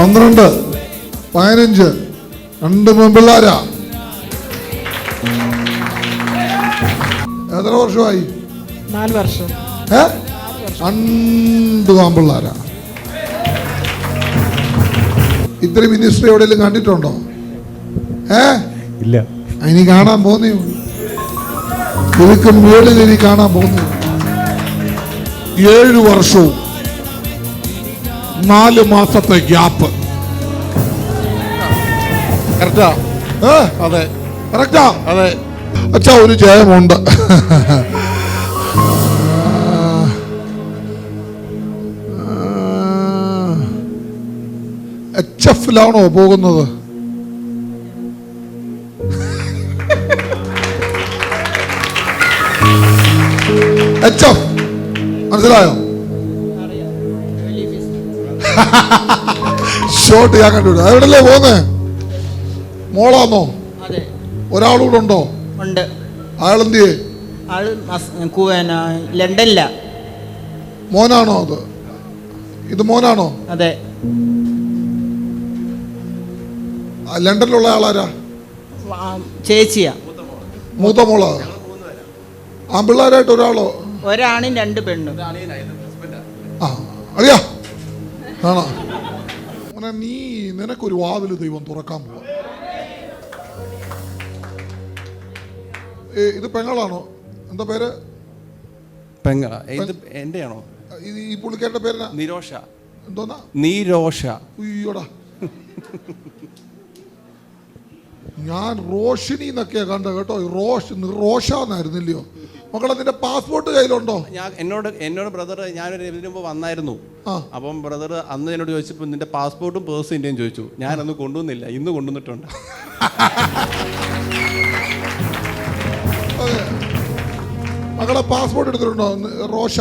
പന്ത്രണ്ട് പതിനഞ്ച് രണ്ട് പെൺപിള്ളാരാ. എത്ര വർഷമായി? നാല് വർഷം. ഏ? രണ്ട് പാമ്പിള്ളാരാ ഇത്ര മിനിസ്റ്റർ എവിടെയെങ്കിലും കണ്ടിട്ടുണ്ടോ? ഏ? ഇല്ല. ഇനി കാണാൻ പോന്നേ ഉള്ളൂ ഇതിക്കും മുകളിൽ ഇനി കാണാൻ പോന്നേ ഉള്ളൂ. ഏഴ് വർഷവും. നാല് മാസത്തെ ഗ്യാപ്പ്. അതെ. അച്ഛാ ഒരു ജയമുണ്ട്. എച്ച് എഫിലാണോ പോകുന്നത്? H F. മനസ്സിലായോ? ഷോട്ട് ഞാൻ കണ്ടുവിടും എവിടല്ലേ പോന്നെ മോളാന്നോ? ഒരാളൂടെ ഉണ്ടോ? ഉണ്ട്. അയാളെന്തിയേ ആൾ ലണ്ടനില. മോനാണോ അത്? ഇത് മോനാണോ? അതെ. ലണ്ടനിലുള്ള ആളാരാ? ചേച്ചിയാ. മൂത്ത മോളാ? പിള്ളേരായിട്ട് ഒരാളോ? ഒരാണും രണ്ട് പെണ്ണും. ആ അറിയാ. ആണോ? നീ നിനക്കൊരു വാതിൽ ദൈവം തുറക്കാൻ പോവാ. ഇത് പെങ്ങളാണോ? എന്താ പേര്? ഇത് എന്റെയാണോ? ഈ പുള്ളിക്കാരുടെ പേര് നിരോഷ. എന്തോന്നാ? നീരോഷ. ഉയ്യോടാ. ഞാൻ റോഷിനി എന്നൊക്കെയാ കണ്ട കേട്ടോ. റോഷ് റോഷ എന്നായിരുന്നില്ലയോ മക്കളെ നിന്റെ പാസ്പോർട്ട് കയ്യിലുണ്ടോ? ഞാൻ എന്നോട് എന്നോട് ബ്രദർ ഞാനൊരു ഇതിനു മുമ്പ് വന്നായിരുന്നു. അപ്പം ബ്രദർ അന്ന് എന്നോട് ചോദിച്ചപ്പോൾ നിന്റെ പാസ്പോർട്ടും പേഴ്സും ഇന്ത്യയും ചോദിച്ചു. ഞാനന്ന് കൊണ്ടുവന്നില്ല. ഇന്ന് കൊണ്ടുവന്നിട്ടുണ്ട്. മകളെ പാസ്പോർട്ട് എടുത്തിട്ടുണ്ടോ? റോഷ?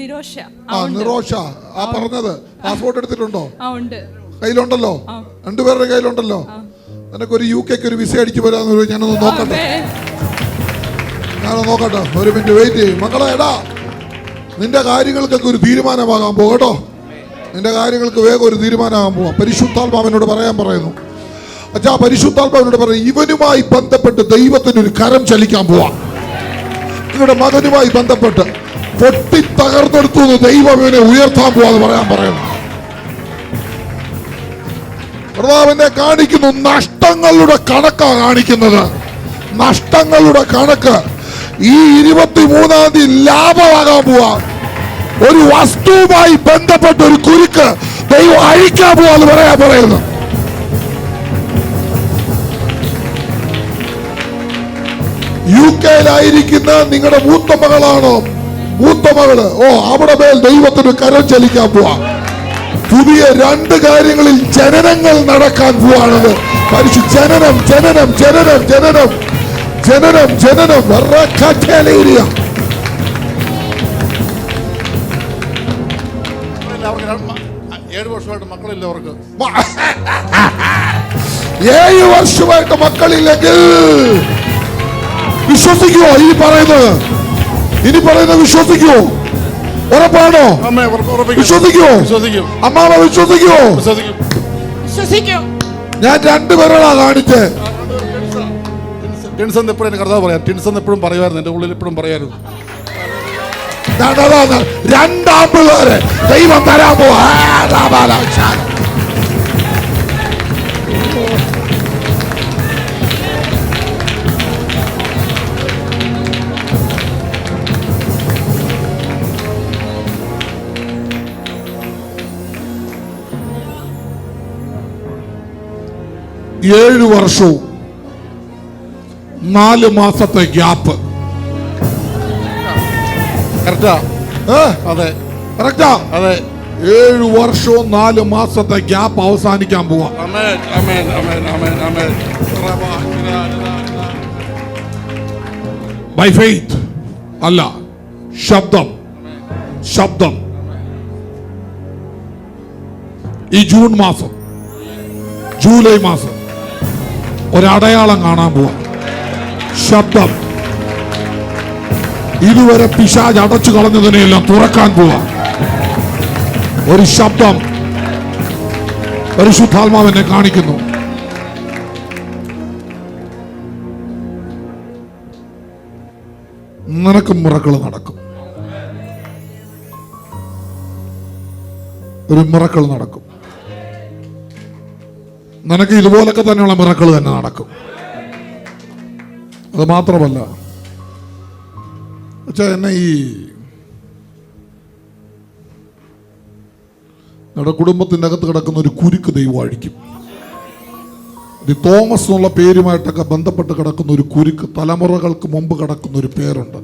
നിരോഷ. ആ നിറോഷ ആ പറഞ്ഞത് പാസ്പോർട്ട് എടുത്തിട്ടുണ്ടോ? ആ ഉണ്ട്. കയ്യിലുണ്ടല്ലോ? രണ്ടുപേരുടെ കയ്യിലുണ്ടല്ലോ? നിനക്കൊരു യു കെക്ക് ഒരു വിസ അടിച്ചു പോരാന്ന് ഞാനൊന്ന് നോക്കട്ടെ. ഞാനൊന്ന് നോക്കട്ടെ. ഒരു മിനിറ്റ് വെയിറ്റ് ചെയ്യും. മക്കളെ എടാ നിന്റെ കാര്യങ്ങൾക്കൊക്കെ ഒരു തീരുമാനമാകാൻ പോകും കേട്ടോ. നിന്റെ കാര്യങ്ങൾക്ക് വേഗം ഒരു തീരുമാനമാകാൻ പോവാം. പരിശുദ്ധാത്മാവിനോട് പറയാൻ പറയുന്നു. അച്ഛാ പരിശുദ്ധാത്മാവിനോട് പറയും ഇവനുമായി ബന്ധപ്പെട്ട് ദൈവത്തിന് ഒരു കരം ചലിക്കാൻ പോവാ. നിങ്ങളുടെ മകനുമായി ബന്ധപ്പെട്ട് പൊട്ടി തകർന്നെടുത്തു ദൈവം ഇവനെ ഉയർത്താൻ പോവാന്ന് പറയാൻ പറയുന്നു. കർത്താവിനെ കാണിക്കുന്നു നഷ്ടങ്ങളുടെ കണക്കാ കാണിക്കുന്നത്. നഷ്ടങ്ങളുടെ കണക്ക് ഈ ഇരുപത്തി മൂന്നാം തീയതി ലാഭമാകാൻ പോവാ. ഒരു വസ്തുവുമായി ബന്ധപ്പെട്ട ഒരു കുരുക്ക് ദൈവം അഴിക്കാൻ പോവാന്ന് പറയാൻ പറയുന്നു. യു കെയിലായിരിക്കുന്ന നിങ്ങളുടെ മൂത്ത മകളാണോ? മൂത്ത മകൾ. ഓ അവിടെ മേൽ ദൈവത്തിന് കരം ചലിക്കാൻ പോവാ. പുതിയ രണ്ട് കാര്യങ്ങളിൽ ജനനങ്ങൾ നടക്കാൻ പോവാണത്. മനുഷ്യ ജനനം ജനനം ജനനം ജനനം. ജനനം ജനനം. വറക്കറ്റേലേരിയ. ഏഴ് വർഷമായിട്ട് മക്കളില്ല അവർക്ക്. മ- ഏഴ് വർഷമായിട്ട് മക്കളില്ലെങ്കിൽ വിശ്വസിക്കുവോ? ഈ പറയുന്നത്. ഇനി പറയുന്നത് വിശ്വസിക്കുവോ? ഉറപ്പാണോ. വിശ്വസിക്കുവോ? വിശ്വസിക്കും. അമ്മാവ വിശ്വസിക്കുവോ? വിശ്വസിക്കും. വിശ്വസിക്കും. ഞാൻ രണ്ടുപേരോടാ കാണിച്ചേ. ടിൻസ് എന്ന് എപ്പോഴും കർത്താവ് പറയാം ടിൻസ് എന്ന് എപ്പോഴും പറയുമായിരുന്നു എന്റെ ഉള്ളിൽ എപ്പോഴും പറയായിരുന്നു രണ്ടാം പിള്ളേരെ ദൈവം തരാൻ ഏഴ് വർഷവും നാല് മാസത്തെ ഗ്യാപ്പ്. കറക്റ്റാ? അതെ. കറക്റ്റാ? അതെ. ഏഴ് വർഷവും നാല് മാസത്തെ ഗ്യാപ്പ് അവസാനിക്കാൻ പോവാ. ബൈ ഫെയ്ത്ത് അല്ല ശബ്ദം. ശബ്ദം. ഈ ജൂൺ മാസം ജൂലൈ മാസം ഒരടയാളം കാണാൻ പോവാ. ശബ്ദം. ഇതുവരെ പിശാജ് അടച്ചു കളഞ്ഞതിനെയെല്ലാം തുറക്കാൻ പോവാ. ഒരു ശബ്ദം പരിശുദ്ധാത്മാവിനെ കാണിക്കുന്നു. നിനക്കും മുറക്കൾ നടക്കും. ഒരു മിറക്കൾ നടക്കും. നിനക്ക് ഇതുപോലൊക്കെ തന്നെയുള്ള മിറക്കൾ തന്നെ നടക്കും. അത് മാത്രമല്ല പക്ഷേ എന്നെ ഈ നമ്മുടെ കുടുംബത്തിന്റെ അകത്ത് കിടക്കുന്ന ഒരു കുരുക്ക് ദൈവം അഴിക്കും. ഇത് തോമസ് എന്നുള്ള പേരുമായിട്ടൊക്കെ ബന്ധപ്പെട്ട് കിടക്കുന്ന ഒരു കുരുക്ക് തലമുറകൾക്ക് മുമ്പ് കിടക്കുന്ന ഒരു പേരുണ്ട്.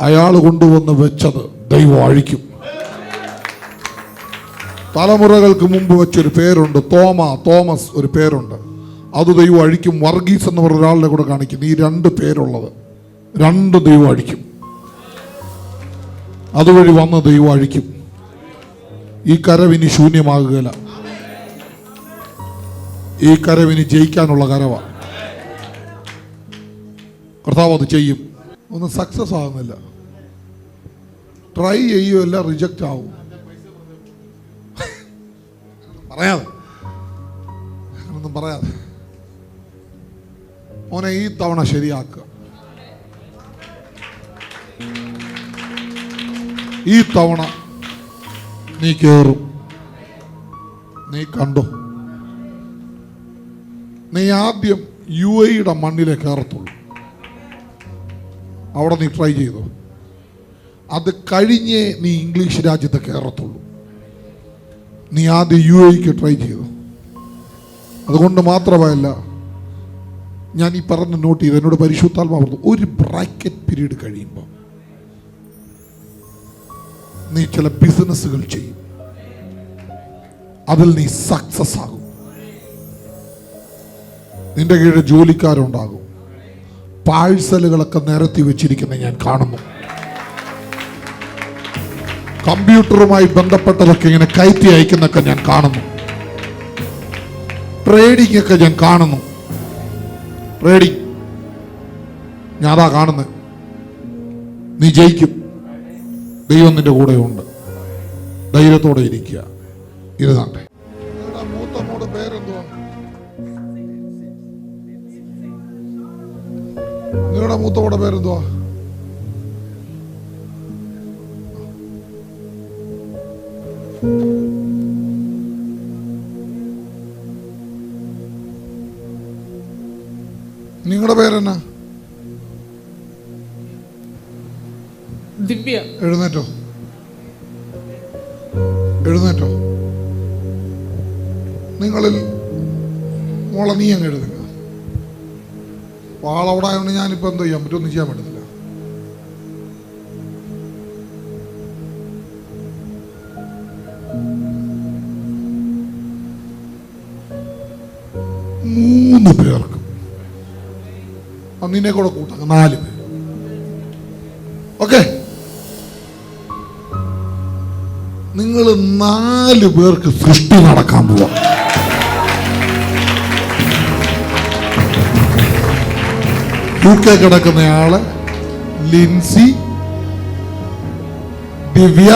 അയാൾ കൊണ്ടുവന്ന് വെച്ചത് ദൈവം അഴിക്കും. തലമുറകൾക്ക് മുമ്പ് വെച്ചൊരു പേരുണ്ട് തോമ തോമസ് ഒരു പേരുണ്ട്. അത് ദൈവം അഴിക്കും. വർഗീസ് എന്ന് പറഞ്ഞ ഒരാളുടെ കൂടെ കാണിക്കുന്നു. ഈ രണ്ട് പേരുള്ളത് രണ്ട് ദൈവം അഴിക്കും. അതുവഴി വന്ന് ദൈവം അഴിക്കും. ഈ കരവിനി ശൂന്യമാകുകയില്ല. ഈ കരവിനി ജയിക്കാനുള്ള കരവാണ് കർത്താവ് അത് ചെയ്യും. ഒന്നും സക്സസ് ആകുന്നില്ല. ട്രൈ ചെയ്യുമല്ല റിജക്റ്റ് ആവും. പറയാതെ. ഒന്നും പറയാതെ. മോനെ ഈ തവണ ശരിയാക്കുക. ഈ തവണ നീ കേറും. നീ കണ്ടോ? നീ ആദ്യം യു എയുടെ മണ്ണിലെ കയറത്തുള്ളൂ അവിടെ നീ ട്രൈ ചെയ്തു. അത് കഴിഞ്ഞേ നീ ഇംഗ്ലീഷ് രാജ്യത്ത് കയറത്തുള്ളൂ നീ ആദ്യം യു എക്ക് ട്രൈ ചെയ്തു. അതുകൊണ്ട് മാത്രമല്ല ഞാൻ ഈ പറഞ്ഞ നോട്ട് ചെയ്ത് എന്നോട് പരിശുദ്ധാത്മാ ഒരു ബ്രാക്കറ്റ് പീരീഡ് കഴിയുമ്പോൾ നീ ചില ബിസിനസ്സുകൾ ചെയ്യും. അതിൽ നീ സക്സസ് ആകും. നിന്റെ കീഴിൽ ജോലിക്കാരുണ്ടാകും. പാഴ്സലുകളൊക്കെ നിരത്തി വെച്ചിരിക്കുന്ന ഞാൻ കാണുന്നു. കമ്പ്യൂട്ടറുമായി ബന്ധപ്പെട്ടതൊക്കെ ഇങ്ങനെ കയറ്റി അയക്കുന്നൊക്കെ ഞാൻ കാണുന്നു. ട്രേഡിംഗ് ഒക്കെ ഞാൻ കാണുന്നു. ട്രേഡിംഗ് ഞാൻ കാണുന്നത് നീ ജയിക്കും. ദൈവം നിന്റെ കൂടെയുണ്ട്. ധൈര്യത്തോടെ ഇരിക്കുക. നിങ്ങളുടെ മൂത്തമോടെ പേരെന്തുവാ? നിങ്ങളുടെ മൂത്ത മോടെ പേരെന്തുവാ? നിങ്ങളുടെ പേരെന്നാ? ദിവ്യ. എഴുന്നേറ്റോ. എഴുന്നേറ്റോ. നിങ്ങളിൽ മോളെ നീ അങ്ങ് എഴുതുക. വാളവിടെ ആയതുകൊണ്ട് ഞാനിപ്പോൾ എന്തോ ചെയ്യാൻ പറ്റും? ഒന്നും ചെയ്യാൻ പറ്റത്തില്ല. നിന്നെ കൂടെ കൂട്ടാം. നാല് പേര്. ഓക്കെ? നിങ്ങൾ നാല് പേർക്ക് സൃഷ്ടി നടക്കാൻ പോവാം. യു കെ കിടക്കുന്നയാൾ ലിൻസി ദിവ്യ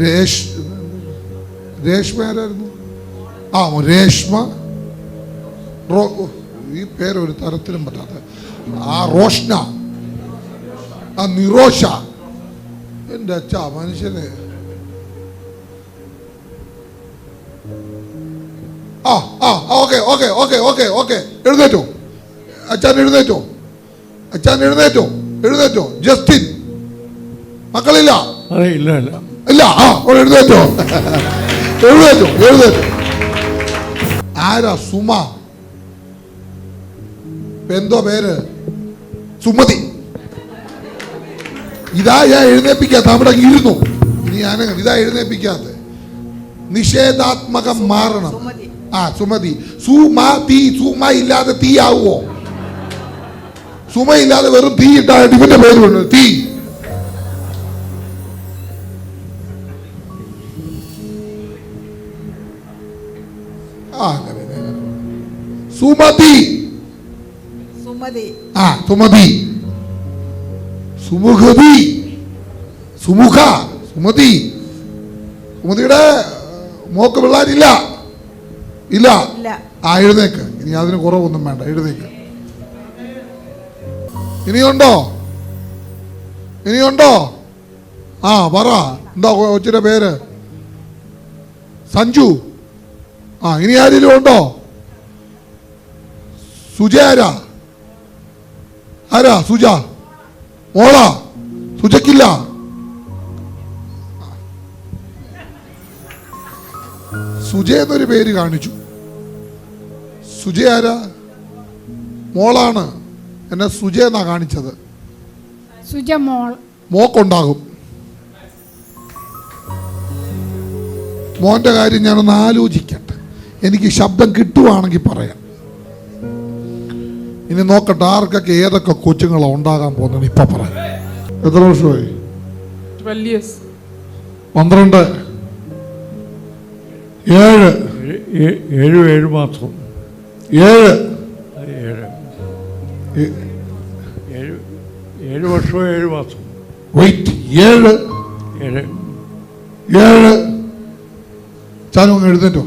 രേഷ് രേഷ്മ ആരായിരുന്നു? ആ രേഷ്മ റോ ഈ പേര് ഒരു തരത്തിലും പറ്റാത്ത. ആ റോഷ്ന ആ നിറോഷ എന്റെ അച്ഛ മനുഷ്യന്. ആ ആ okay okay okay okay okay എഴുന്നേറ്റോ. അച്ഛൻ എഴുന്നേറ്റോ. അച്ഛൻ എഴുന്നേറ്റോ എഴുന്നേറ്റോ. ജസ്റ്റിൻ മക്കളില്ല? ഇല്ല ഇല്ല. ഇല്ല ആ എഴുന്നേറ്റോ. എഴുന്നേറ്റോ എഴുന്നേറ്റോ. ആരാ സുമ? എന്തോ പേര്? സുമതി. ഇതാ ഞാൻ എഴുന്നേപ്പിക്കാത്ത അവിടെ ഇരുന്നു. ഇനി ഞാൻ ഇതാ എഴുന്നേപ്പിക്കാത്ത. നിഷേധാത്മകം മാറണം. ആ സുമതി. സുമാ തീ സുമ ഇല്ലാതെ തീ ആവുമോ സുമ ഇല്ലാതെ വെറും തീ ഇട്ടായിട്ട് ഇവന്റെ പേര് വേണം തീ. ആ അങ്ങനെ. സുമതി. ആ സുമതി. സുമുഖതി. സുമുഖ. സുമതി. സുമതിയുടെ മോക്ക് പിള്ളേരില്ല. ഇല്ല. ആ എഴുന്നേക്ക്. ഇനി അതിന് കുറവൊന്നും വേണ്ട. എഴുന്നേക്ക്. ഇനിയുണ്ടോ? ഇനിയുണ്ടോ? ആ പറ. എന്താ കൊച്ചിന്റെ പേര്? സഞ്ജു. ആ ഇനി ആരെങ്കിലും ഉണ്ടോ? സുജ ആരാ? സുജ. മോളാ. സുജക്കില്ല സുജ എന്നൊരു പേര് കാണിച്ചു. സുജ ആരാ? മോളാണ്. എന്നെ സുജ എന്നാ കാണിച്ചത്. സുജ മോൾ. മോക്കുണ്ടാകും. മോന്റെ കാര്യം ഞാനൊന്ന് ആലോചിക്കട്ടെ. എനിക്ക് ശബ്ദം കിട്ടുവാണെങ്കിൽ പറയാം. ഇനി നോക്കട്ടെ ആർക്കൊക്കെ ഏതൊക്കെ കൊച്ചുങ്ങളോ ഉണ്ടാകാൻ പോകുന്നത് ഇപ്പൊ പറയാം. എത്ര വർഷമായി? പന്ത്രണ്ട്. ഏഴ്. ഏഴ് ഏഴ് മാസം ഏഴ്. ഏഴ്. ഏഴ് ഏഴ് വർഷവും ഏഴ് മാസം വെയിറ്റ് ഏഴ്. ഏഴ്. ഏഴ്. ചാനും എഴുതേറ്റോ എഴുന്നേറ്റോ.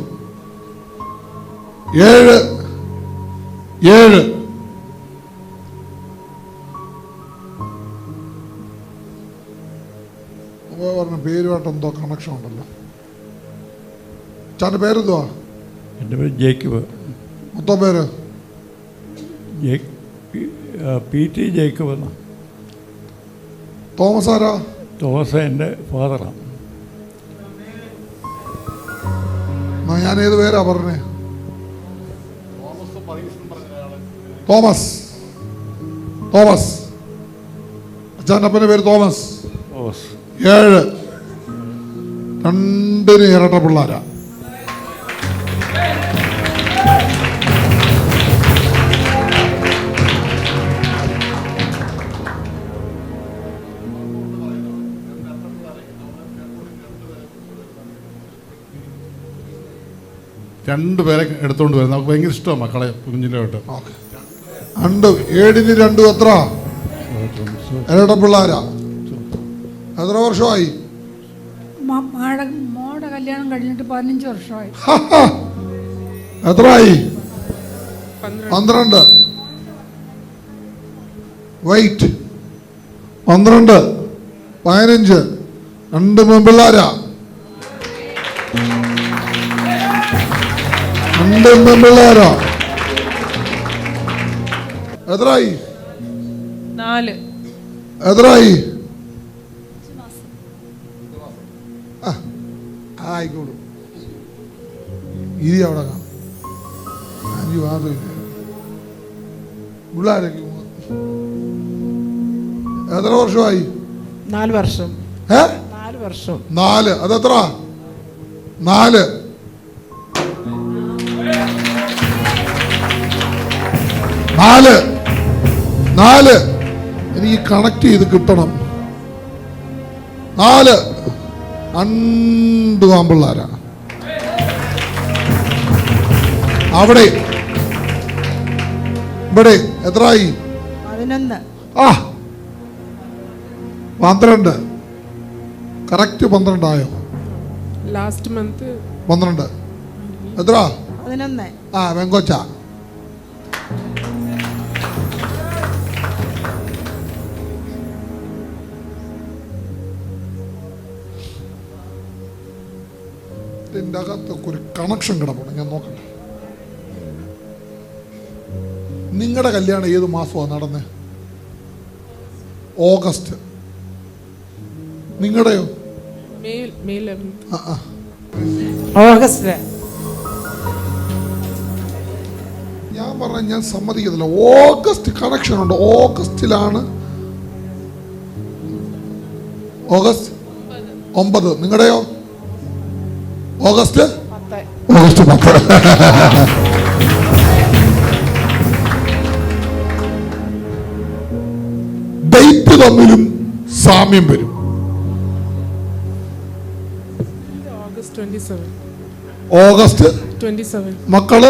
ഏഴ്. ഏഴ്. പറഞ്ഞ പേരുമായിട്ട് എന്തോ കണക്ഷൻ ഉണ്ടല്ലോ. ചാന്റെ പേരെന്തുവാ? എന്റെ പേര് ജേക്കബ്. മൊത്തം പേര്? പി ടി ജേക്കബ് എന്നാ. തോമസ് ആരാ? തോമസ് എന്റെ ഫാദറാണ് ഞാൻ ഏത് പേരാ പറഞ്ഞേ? തോമസ്. തോമസ്. അച്ഛന്റെ അപ്പന്റെ പേര് തോമസ്. തോമസ്. ഏഴ്. രണ്ടിന് ഇരട്ട പിള്ളാരാ. രണ്ട് പേരെ എടുത്തുകൊണ്ട് വരുന്നത്. നമുക്ക് ഭയങ്കര ഇഷ്ടമാണ് മക്കളെ ഓക്കെ. രണ്ട് ഏഴിന് രണ്ടും എത്ര? ഇരട്ട പിള്ളാരാ. എത്ര വർഷമായി? മോടെ കല്യാണം കഴിഞ്ഞിട്ട് പതിനഞ്ച് വർഷമായി. എത്രയായി പന്ത്രണ്ട്. വെയിറ്റ് പന്ത്രണ്ട്. പതിനഞ്ച്. രണ്ട് പെൺപിള്ളാരാ? രണ്ട് പെൺപിള്ളാരാ? എത്രയായി നാല്. എത്രയായി ആയിക്കോളൂ. ഇരി അവിടെ കാണും. അഞ്ചു പിള്ളേരൊക്കെ. എത്ര വർഷമായി? നാല് വർഷം. ഏ? നാല് വർഷം. നാല്. അതെത്ര? നാല്. നാല്. നാല്. എനിക്ക് കണക്ട് ചെയ്ത് കിട്ടണം. നാല്. രണ്ട് ആമ്പിള്ളാരാ. അവിടെ ഇവിടെ എത്രയായി ആ പന്ത്രണ്ട്. കറക്റ്റ് പന്ത്രണ്ടായോ? ലാസ്റ്റ് മന്ത് പന്ത്രണ്ട്. എത്ര? ആ വെങ്കൊച്ച. ഇതിന്റെ അകത്തൊക്കെ ഒരു കണക്ഷൻ കിടപ്പുണ്ട്. ഞാൻ നോക്കട്ടെ. നിങ്ങളുടെ കല്യാണം ഏത് മാസമാണ് നടന്നത് ഓഗസ്റ്റ്. നിങ്ങളുടെയോ ഓഗസ്റ്റ്. ഞാൻ പറഞ്ഞ ഞാൻ സമ്മതിക്കത്തില്ല. ഓഗസ്റ്റ് കണക്ഷൻ ഉണ്ട്. ഓഗസ്റ്റിലാണ് ഓഗസ്റ്റ് ഒമ്പത്. നിങ്ങളുടെയോ ഓഗസ്റ്റ്? ഓഗസ്റ്റ് പത്ത്. ഡേറ്റ് തമ്മിലും സാമ്യം വരും. ഓഗസ്റ്റ് മക്കൾ?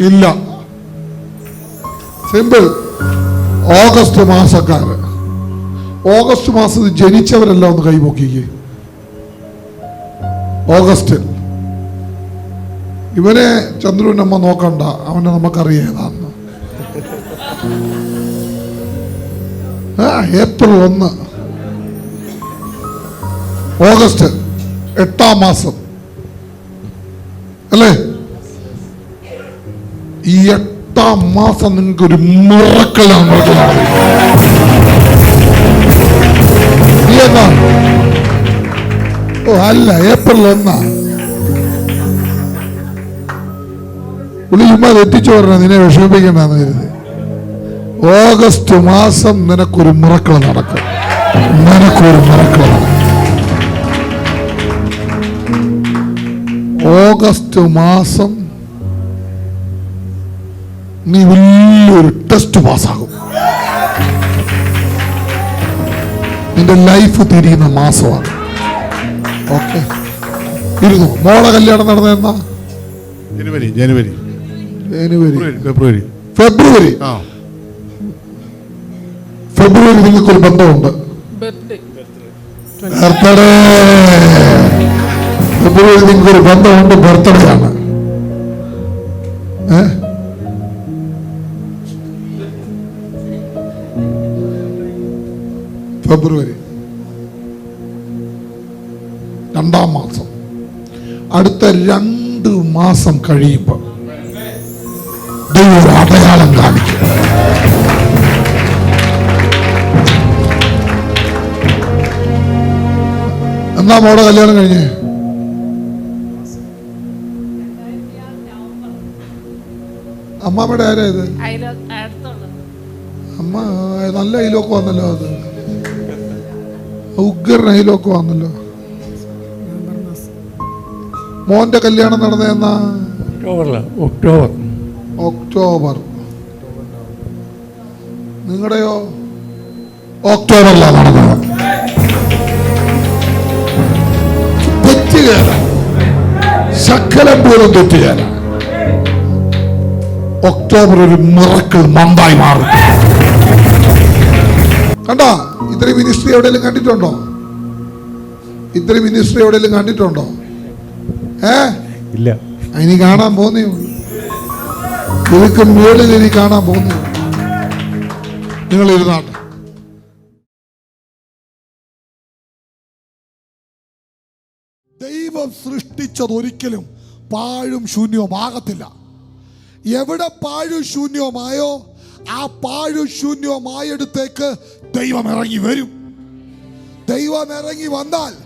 ഇല്ല. Simple August മാസക്കാര്. ഓഗസ്റ്റ് മാസത്തിൽ ജനിച്ചവരെല്ലാം ഒന്ന് കൈപൊക്കിക്ക് ഓഗസ്റ്റിൽ. ഇവരെ ചന്ദ്രുവിനമ്മ നോക്കണ്ട അവനെ നമുക്കറിയേതാന്ന് ഏപ്രിൽ ഒന്ന്. ഓഗസ്റ്റ് എട്ടാം മാസം. അല്ലേ? ഈ എട്ടാം മാസം നിങ്ങൾക്ക് ഒരു മുറക്കലാണ് എന്നാ? ഓ അല്ല ഏപ്രിൽ ഒന്നാ. പുള്ളി ചുമ്മാ തെറ്റിച്ചു പറഞ്ഞ നിന്നെ വിഷമിപ്പിക്കണ്ടെന്ന് കരുതി. ഓഗസ്റ്റ് മാസം നിനക്കൊരു മുറക്കൾ നടക്കും. നിനക്കൊരു മുറക്കൾ ഓഗസ്റ്റ് മാസം നീ വലിയൊരു ടെസ്റ്റ് പാസ്സാകും. നിന്റെ ലൈഫ് തിരിയുന്ന മാസമാണ്. ഓക്കെ. ഇരുന്നു. മോളെ കല്യാണം നടന്ന ജനുവരി ജനുവരി. ജനുവരി. ഫെബ്രുവരി ഫെബ്രുവരി. ഫെബ്രുവരി? ആ. ഫെബ്രുവരി നിങ്ങൾക്കൊരു ബന്ധമുണ്ട്. ബർത്ത്ഡേ. ഫെബ്രുവരി നിങ്ങൾക്കൊരു ബന്ധമുണ്ട്. ബർത്ത്ഡേ ആണ്. ഏ? ഫെബ്രുവരി. രണ്ടാം മാസം. അടുത്ത രണ്ട് മാസം കഴിയുമ്പോൾ ദൈവം അടയാളം കാണിക്കും. എന്നാ മോടെ കല്യാണം കഴിഞ്ഞേ? അമ്മാമ്മയുടെ ആരാ ഇത്? അമ്മ നല്ല അയലോക്ക് വന്നല്ലോ അത്. ഉഗ്രൻ അയലോക്ക് വന്നല്ലോ. മോന്റെ കല്യാണം നടന്നതെന്നാ ഒക്ടോബർ. ഒക്ടോബർ. നിങ്ങളുടെയോ? ഒക്ടോബറിലാണ് നടന്നത്. തെറ്റുകയല്ല ശക്കലം പോലും തെറ്റുകയാണ് ഒക്ടോബർ ഒരു മിറക്കിൾ മന്തായി മാറും. കണ്ടോ? ഇത്രയും മിനിസ്ട്രി എവിടെയെങ്കിലും കണ്ടിട്ടുണ്ടോ? ഇത്രയും മിനിസ്ട്രി എവിടെയെങ്കിലും കണ്ടിട്ടുണ്ടോ? ഇല്ല. ഇനി കാണാൻ പോന്നേ ഉള്ളൂ. ഇതൊക്കെ മുകളിൽ ഇനി കാണാൻ പോന്നേ ഉള്ളൂ. നിങ്ങൾ ഇരുന്നാട്ടെ. ദൈവം സൃഷ്ടിച്ചത് ഒരിക്കലും പാഴും ശൂന്യവുമാകത്തില്ല എവിടെ പാഴും ശൂന്യവുമായോ ആ പാഴും ശൂന്യവുമായടുത്തേക്ക് ദൈവം ഇറങ്ങി വരും. ദൈവം ഇറങ്ങി വന്നാൽ